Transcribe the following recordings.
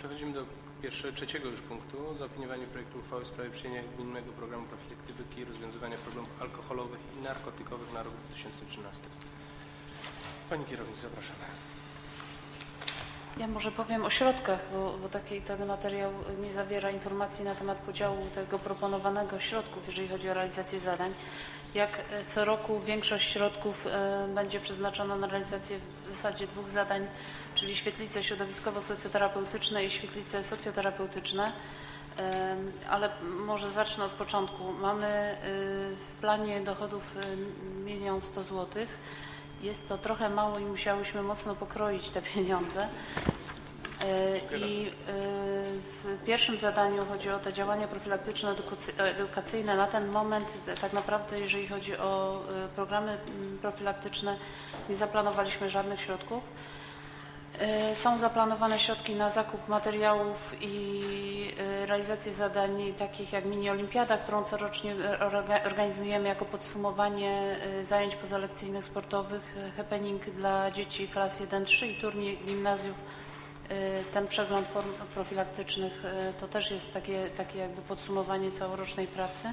Przechodzimy do pierwszego, trzeciego już punktu. Zaopiniowanie projektu uchwały w sprawie przyjęcia gminnego programu profilaktyki i rozwiązywania problemów alkoholowych i narkotykowych na rok 2013. Pani kierownik, zapraszamy. Ja może powiem o środkach, bo, bo taki ten materiał nie zawiera informacji na temat podziału tego proponowanego środków, jeżeli chodzi o realizację zadań. Jak e, co roku większość środków e, będzie przeznaczona na realizację w zasadzie dwóch zadań, czyli świetlice środowiskowo-socjoterapeutyczne i świetlice socjoterapeutyczne. Ale może zacznę od początku. Mamy y, w planie dochodów y, 1 100 zł. Jest to trochę mało i musiałyśmy mocno pokroić te pieniądze. E, I e, w pierwszym zadaniu chodzi o te działania profilaktyczne, edukacy- edukacyjne. Na ten moment e, tak naprawdę, jeżeli chodzi o e, programy m, profilaktyczne, nie zaplanowaliśmy żadnych środków. E, Są zaplanowane środki na zakup materiałów i e, realizację zadań takich jak mini olimpiada, którą corocznie orga- organizujemy jako podsumowanie e, zajęć pozalekcyjnych sportowych, happening dla dzieci klas 1-3 i turniej gimnazjów. Ten przegląd form profilaktycznych to też jest takie, takie jakby podsumowanie całorocznej pracy.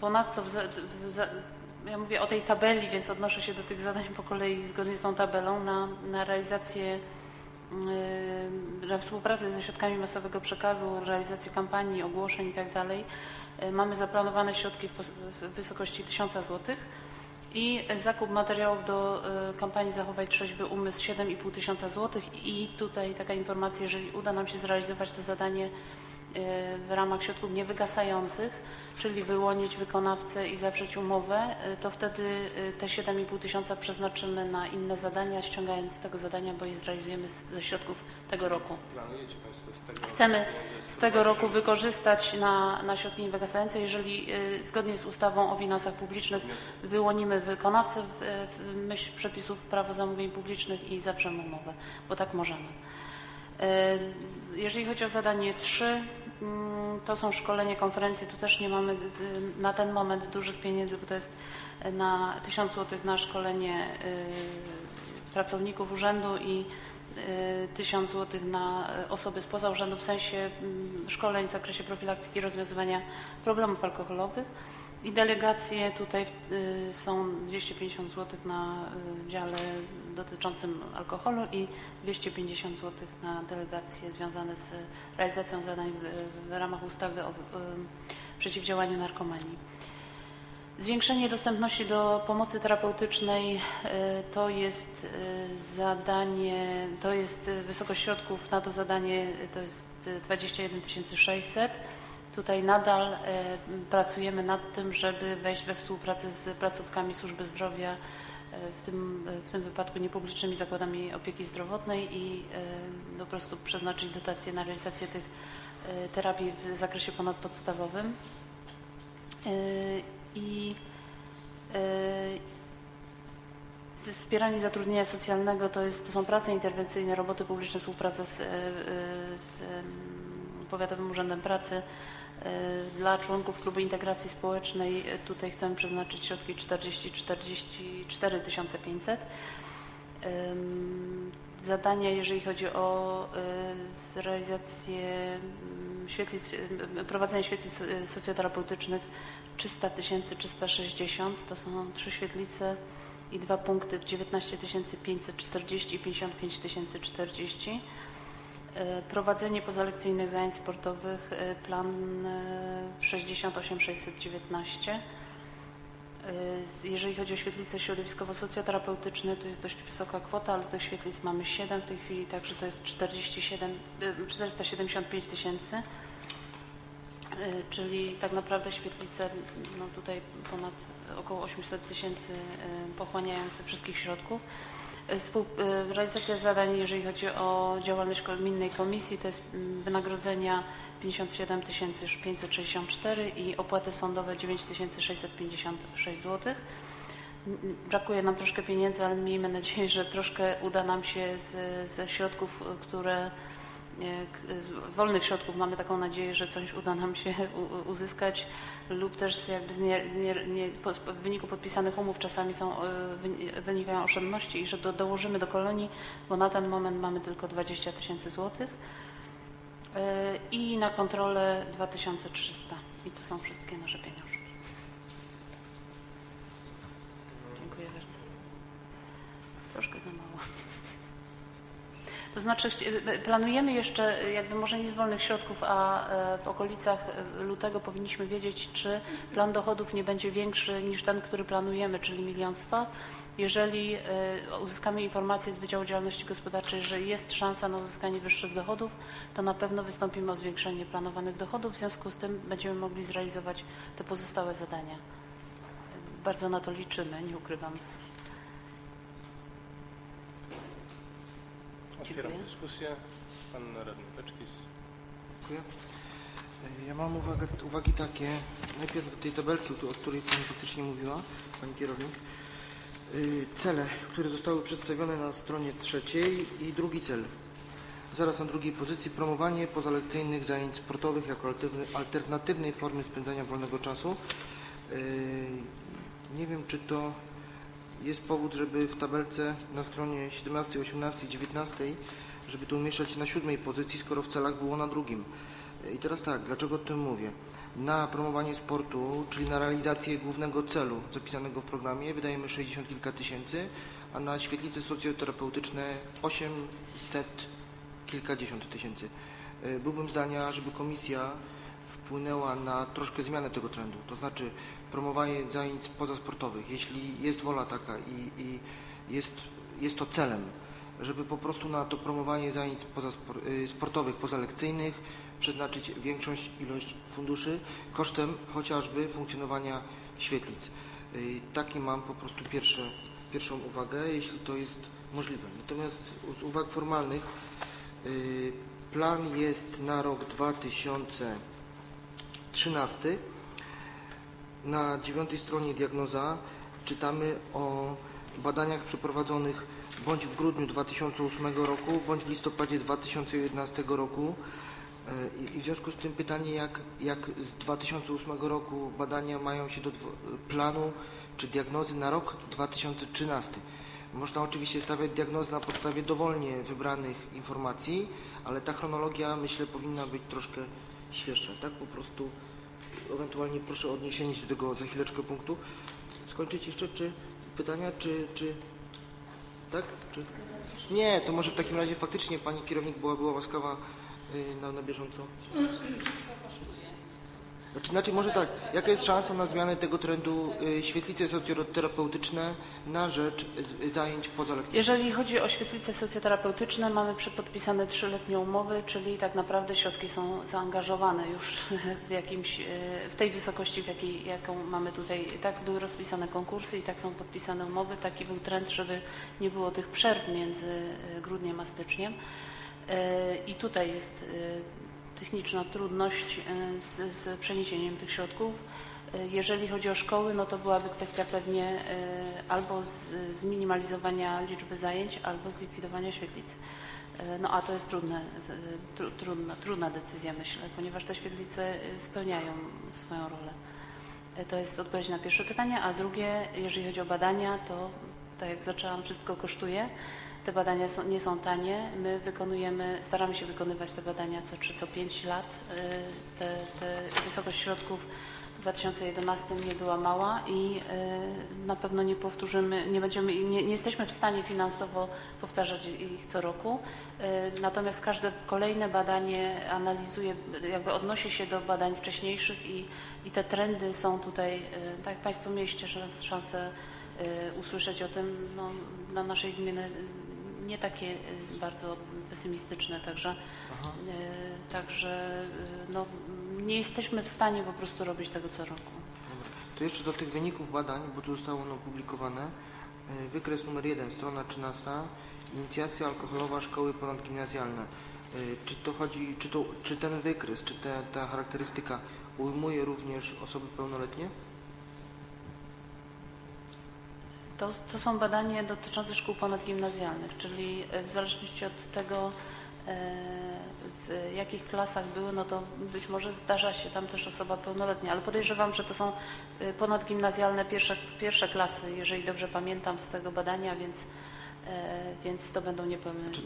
Ponadto w za, w za, ja mówię o tej tabeli, więc odnoszę się do tych zadań po kolei zgodnie z tą tabelą na, na realizację, yy, na współpracę ze środkami masowego przekazu, realizację kampanii, ogłoszeń itd. Yy, Mamy zaplanowane środki w, wysokości 1000 zł i zakup materiałów do yy, kampanii Zachowaj Trzeźwy Umysł 7,5 tysiąca złotych i tutaj taka informacja, jeżeli uda nam się zrealizować to zadanie w ramach środków niewygasających, czyli wyłonić wykonawcę i zawrzeć umowę, y, to wtedy y, te 7,5 tysiąca przeznaczymy na inne zadania, ściągając z tego zadania, bo je zrealizujemy z, ze środków tego roku. Planujecie Państwo z tego Chcemy z tego roku wykorzystać na, na środki niewygasające. Jeżeli y, zgodnie z ustawą o finansach publicznych wyłonimy wykonawcę w, w myśl przepisów prawa zamówień publicznych i zawrzemy umowę, bo tak możemy. E, Jeżeli chodzi o zadanie 3, mm, to są szkolenie, konferencje. Tu też nie mamy y, na ten moment dużych pieniędzy, bo to jest na 1000 zł na szkolenie y, pracowników urzędu i y, 1000 zł na osoby spoza urzędu w sensie mm, szkoleń w zakresie profilaktyki rozwiązywania problemów alkoholowych. I delegacje tutaj y, są 250 zł na y, dziale dotyczącym alkoholu i 250 zł na delegacje związane z realizacją zadań w, ramach ustawy o y, przeciwdziałaniu narkomanii. Zwiększenie dostępności do pomocy terapeutycznej to jest zadanie, to jest wysokość środków na to zadanie to jest y, 21 600. Tutaj nadal y, pracujemy nad tym, żeby wejść we współpracę z placówkami służby zdrowia, y, w tym, w tym wypadku niepublicznymi zakładami opieki zdrowotnej i y, po prostu przeznaczyć dotacje na realizację tych terapii w zakresie ponadpodstawowym. I Wspieranie zatrudnienia socjalnego to, jest, to są prace interwencyjne, roboty publiczne, współpraca z, z ym, Powiatowym Urzędem Pracy. Y, Dla członków Klubu Integracji Społecznej y, tutaj chcemy przeznaczyć środki 40 44 500. Ym, Zadania, jeżeli chodzi o z realizację mm, świetlic, prowadzenie świetlic socjoterapeutycznych 300 360, to są trzy świetlice i dwa punkty 19 540 i 55 040. Y, Prowadzenie pozalekcyjnych zajęć sportowych, y, plan y, 68 619. Y, z- Jeżeli chodzi o świetlice środowiskowo-socjoterapeutyczne, to jest dość wysoka kwota, ale tych świetlic mamy 7 w tej chwili, także to jest 47, y, 475 tysięcy. Czyli tak naprawdę świetlice, no tutaj ponad około 800 tysięcy y, pochłaniając wszystkich środków. Y, realizacja zadań, jeżeli chodzi o działalność gminnej komisji, to jest mm, wynagrodzenia 57 564 i opłaty sądowe 9 656 zł. Brakuje nam troszkę pieniędzy, ale miejmy nadzieję, że troszkę uda nam się z, ze środków, które e, z wolnych środków mamy taką nadzieję, że coś uda nam się uzyskać lub też jakby z nie, nie, nie, w wyniku podpisanych umów czasami są, e, wyni- wynikają oszczędności i że do, dołożymy do kolonii, bo na ten moment mamy tylko 20 tysięcy złotych e, i na kontrolę 2300 i to są wszystkie nasze pieniążki. Dziękuję bardzo. Troszkę za mało. To znaczy chci- e, planujemy jeszcze, e, jakby może nie z wolnych środków, a w okolicach lutego powinniśmy wiedzieć, czy plan dochodów nie będzie większy niż ten, który planujemy, czyli milion sto. Jeżeli uzyskamy informację z Wydziału Działalności Gospodarczej, że jest szansa na uzyskanie wyższych dochodów, to na pewno wystąpimy o zwiększenie planowanych dochodów. W związku z tym będziemy mogli zrealizować te pozostałe zadania. Bardzo na to liczymy, nie ukrywam. Otwieram Dziękuję. dyskusję. Pan radny Beczkis. Dziękuję. Ja mam uwagę, uwagi takie, najpierw do tej tabelki, o której Pani faktycznie mówiła, Pani kierownik. Y, Cele, które zostały przedstawione na stronie trzeciej i drugi cel. Zaraz na drugiej pozycji promowanie pozalekcyjnych zajęć sportowych jako alternatywnej formy spędzania wolnego czasu. Y, Nie wiem, czy to jest powód, żeby w tabelce na stronie 17, 18, 19, żeby to umieszczać na siódmej pozycji, skoro w celach było na drugim. I teraz tak, dlaczego o tym mówię? Na promowanie sportu, czyli na realizację głównego celu zapisanego w programie wydajemy 60 kilka tysięcy, a na świetlice socjoterapeutyczne 800 kilkadziesiąt tysięcy. Y, Byłbym zdania, żeby komisja wpłynęła na troszkę zmianę tego trendu, to znaczy promowanie zajęć pozasportowych, jeśli jest wola taka i, i jest, jest to celem, żeby po prostu na to promowanie zajęć y, sportowych, pozalekcyjnych przeznaczyć większą ilość funduszy kosztem chociażby funkcjonowania świetlic. Y, Taki mam po prostu pierwsze, pierwszą uwagę, jeśli to jest możliwe. Natomiast z uwag formalnych y, plan jest na rok 2013. Na dziewiątej stronie diagnoza czytamy o badaniach przeprowadzonych bądź w grudniu 2008 roku, bądź w listopadzie 2011 roku. E, I w związku z tym pytanie, jak, jak z 2008 roku badania mają się do planu czy diagnozy na rok 2013. Można oczywiście stawiać diagnozy na podstawie dowolnie wybranych informacji, ale ta chronologia myślę powinna być troszkę świeższa. Tak po prostu ewentualnie proszę o odniesienie się do tego za chwileczkę punktu. Skończyć jeszcze, czy pytania, czy, czy tak? Czy... Nie, to może w takim razie faktycznie Pani kierownik była, była łaskawa y, na, na bieżąco. Znaczy, znaczy może tak, jaka jest szansa na zmianę tego trendu y, świetlice socjoterapeutyczne na rzecz z, zajęć pozalekcyjnych? Jeżeli chodzi o świetlice socjoterapeutyczne, mamy przepodpisane trzyletnie umowy, czyli tak naprawdę środki są zaangażowane już w jakimś, e, w tej wysokości, w jakiej, jaką mamy tutaj. Tak były rozpisane konkursy i tak są podpisane umowy. Taki był trend, żeby nie było tych przerw między e, grudniem a styczniem. E, I tutaj jest techniczna trudność e, z, z przeniesieniem tych środków. E, Jeżeli chodzi o szkoły, no to byłaby kwestia pewnie e, albo z, zminimalizowania liczby zajęć, albo zlikwidowania świetlic. No a to jest trudne, tru, trudna, trudna decyzja, myślę, ponieważ te świetlice spełniają swoją rolę. To jest odpowiedź na pierwsze pytanie, a drugie, jeżeli chodzi o badania, to tak jak zaczęłam, wszystko kosztuje. Te badania są, nie są tanie. My wykonujemy, staramy się wykonywać te badania co 3, co 5 lat. Y, Te, te wysokość środków w 2011 nie była mała i y, na pewno nie powtórzymy, nie, będziemy, nie, nie jesteśmy w stanie finansowo powtarzać ich co roku. Y, Natomiast każde kolejne badanie analizuje, jakby odnosi się do badań wcześniejszych i, i te trendy są tutaj, tak jak Państwo mieliście szans- szansę usłyszeć o tym, no, naszej gminy nie takie y, bardzo pesymistyczne, także, Aha. y, także y, no, nie jesteśmy w stanie po prostu robić tego co roku. Dobra. To jeszcze do tych wyników badań, bo tu zostało ono opublikowane. Wykres numer 1, strona 13. Inicjacja alkoholowa szkoły ponadgimnazjalne. Czy to chodzi, czy, to, czy ten wykres, czy te, ta charakterystyka ujmuje również osoby pełnoletnie? To, to są badania dotyczące szkół ponadgimnazjalnych, czyli e, w zależności od tego, e, w jakich klasach były, no to być może zdarza się tam też osoba pełnoletnia, ale podejrzewam, że to są y, ponadgimnazjalne pierwsze, pierwsze klasy, jeżeli dobrze pamiętam z tego badania, więc, e, więc to będą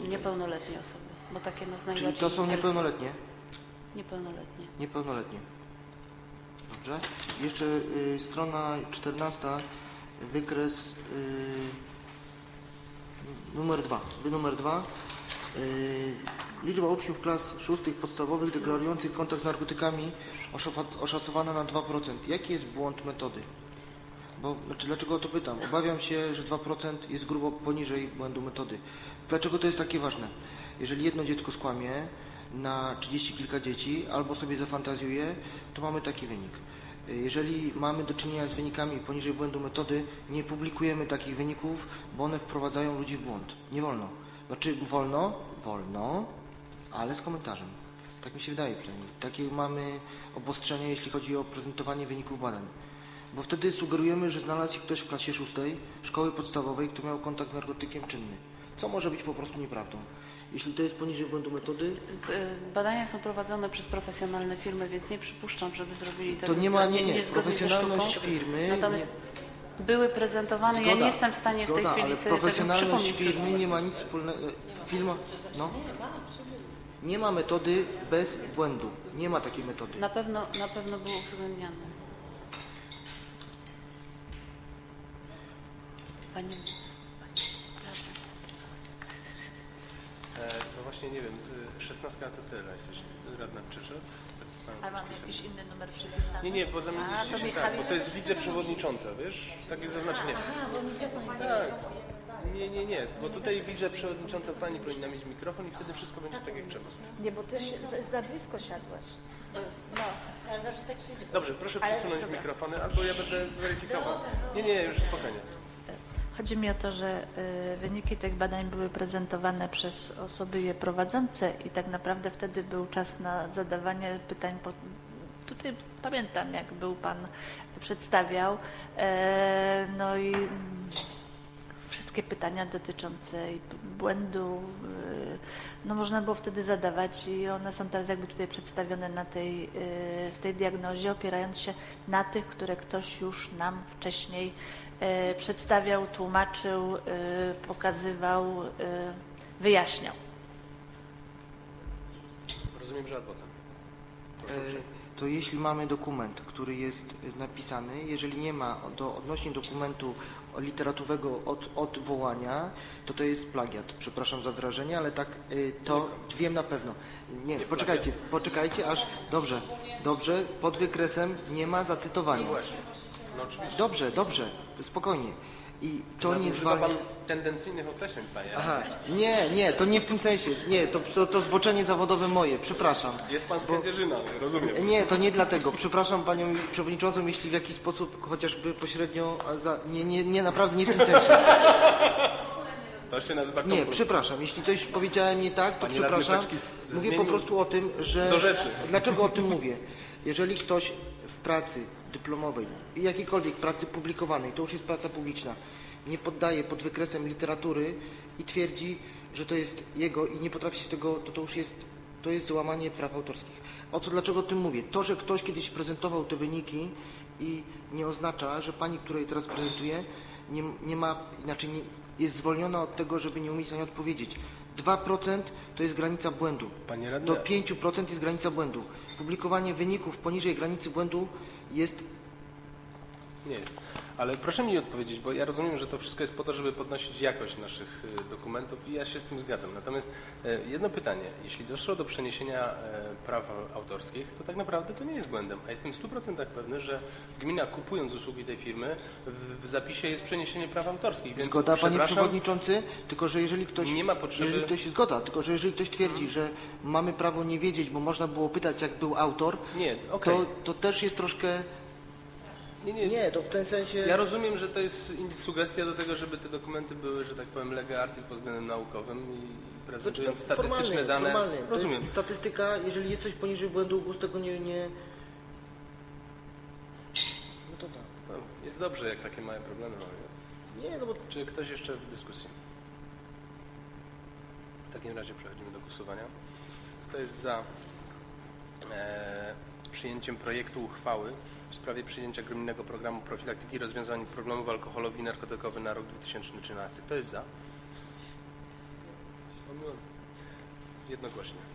niepełnoletnie osoby, bo takie nas Czyli najbardziej to są niepełnoletnie? Niepełnoletnie. Niepełnoletnie. Dobrze. Jeszcze y, strona 14, wykres y, numer 2. Numer 2. Y, liczba uczniów klas szóstych podstawowych deklarujących kontakt z narkotykami oszacowana na 2%. Jaki jest błąd metody? Bo, znaczy, dlaczego o to pytam? Obawiam się, że 2% jest grubo poniżej błędu metody. Dlaczego to jest takie ważne? Jeżeli jedno dziecko skłamie na 30 kilka dzieci albo sobie zafantazjuje, to mamy taki wynik. Jeżeli mamy do czynienia z wynikami poniżej błędu metody, nie publikujemy takich wyników, bo one wprowadzają ludzi w błąd. Nie wolno. Znaczy wolno, wolno, ale z komentarzem. Tak mi się wydaje przynajmniej. Takie mamy obostrzenia, jeśli chodzi o prezentowanie wyników badań. Bo wtedy sugerujemy, że znalazł się ktoś w klasie szóstej szkoły podstawowej, kto miał kontakt z narkotykiem czynny. Co może być po prostu nieprawdą. Jeśli to jest poniżej błędu metody, Y, Badania są prowadzone przez profesjonalne firmy, więc nie przypuszczam, żeby zrobili to tego nie ma, nie, nie. niezgodnie ze Profesjonalność sztuką. firmy, Natomiast były prezentowane, ja Zgoda, nie jestem w stanie w tej zgoda, chwili ale sobie tego profesjonalność przypomnieć. firmy nie ma nic wspólnego. Firma, no. Nie ma metody bez błędu. Nie ma takiej metody. Na pewno, na pewno było uwzględniane. Panie, E, no właśnie nie wiem, y, 16 to tyle, jesteś radna Czyczot? A mam jakiś inny numer przypisany? Nie, nie, bo A, zamieniliście to się tak, bo to jest wiceprzewodnicząca, wiesz? Takie zaznaczenie. Tak. Nie, nie, nie, bo tutaj wiceprzewodnicząca pani powinna mieć mikrofon i wtedy wszystko będzie tak jak trzeba. Nie, bo ty za, za blisko siadłaś. No, ale zawsze tak się... Dobrze, proszę przesunąć mikrofony, albo ja będę weryfikował. Nie, nie, już spokojnie. Chodzi mi o to, że y, wyniki tych badań były prezentowane przez osoby je prowadzące i tak naprawdę wtedy był czas na zadawanie pytań. Po, tutaj pamiętam, jak był Pan przedstawiał, e, no i wszystkie pytania dotyczące błędu, no można było wtedy zadawać i one są teraz jakby tutaj przedstawione na tej, y, w tej diagnozie, opierając się na tych, które ktoś już nam wcześniej y, przedstawiał, tłumaczył, y, pokazywał, wyjaśniał. Rozumiem, że adwokat. Proszę E, uprzejmie. to jeśli mamy dokument, który jest napisany, jeżeli nie ma do, odnośnie dokumentu literatowego od, odwołania, to to jest plagiat. Przepraszam za wyrażenie, ale tak e, to wiem na pewno. Nie, Nie poczekajcie, poczekajcie aż, dobrze, dobrze, pod wykresem nie ma zacytowania. No właśnie, no oczywiście. Dobrze, dobrze, spokojnie. I to nie Używa zwalnia... pan tendencyjnych określeń, panie. Aha, nie, nie, to nie w tym sensie. Nie, to, to, to zboczenie zawodowe moje, przepraszam. Jest pan z Bo- Kędzierzyna, rozumiem. Nie, to nie dlatego. Przepraszam panią przewodniczącą, jeśli w jakiś sposób chociażby pośrednio. Za... Nie, nie, nie, naprawdę nie w tym sensie. To się nazywa Nie, przepraszam. Jeśli coś powiedziałem nie tak, to radny przepraszam. Z- Mówię po prostu o tym, że. Do rzeczy. Dlaczego o tym mówię? Jeżeli ktoś w pracy dyplomowej i jakiejkolwiek pracy publikowanej, to już jest praca publiczna, nie poddaje pod wykresem literatury i twierdzi, że to jest jego i nie potrafi z tego, to to już jest, to jest złamanie praw autorskich. O co, dlaczego o tym mówię? To, że ktoś kiedyś prezentował te wyniki i nie oznacza, że pani, która je teraz prezentuje, nie, nie ma, inaczej nie, jest zwolniona od tego, żeby nie umieć na nie odpowiedzieć. 2% to jest granica błędu. Panie radny, Do 5% jest granica błędu. Publikowanie wyników poniżej granicy błędu jest Nie, ale proszę mi odpowiedzieć, bo ja rozumiem, że to wszystko jest po to, żeby podnosić jakość naszych y, dokumentów i ja się z tym zgadzam. Natomiast e, jedno pytanie, jeśli doszło do przeniesienia e, praw autorskich, to tak naprawdę to nie jest błędem, a jestem w 100% pewny, że gmina kupując usługi tej firmy, w, zapisie jest przeniesienie praw autorskich, więc zgoda, panie przewodniczący, tylko że jeżeli ktoś. Nie ma potrzeby- Jeżeli ktoś zgoda, tylko że jeżeli ktoś twierdzi, że mamy prawo nie wiedzieć, bo można było pytać, jak był autor, Nie, okej. to, to też jest troszkę. Nie, nie, Nie, to w ten sensie. Ja rozumiem, że to jest in- sugestia do tego, żeby te dokumenty były, że tak powiem, lega artis pod względem naukowym i Znaczy, to prezentując statystyczne formalny, dane. formalny. To Rozumiem. jest statystyka, jeżeli jest coś poniżej błędu, GUS tego nie. nie... No to tak. No, jest dobrze, jak takie małe problemy mamy. Nie, no bo Czy ktoś jeszcze w dyskusji? W takim razie przechodzimy do głosowania. Kto jest za e, przyjęciem projektu uchwały w sprawie przyjęcia gminnego programu profilaktyki i rozwiązań problemów alkoholowych i narkotykowych na rok 2013? Kto jest za? Jednogłośnie.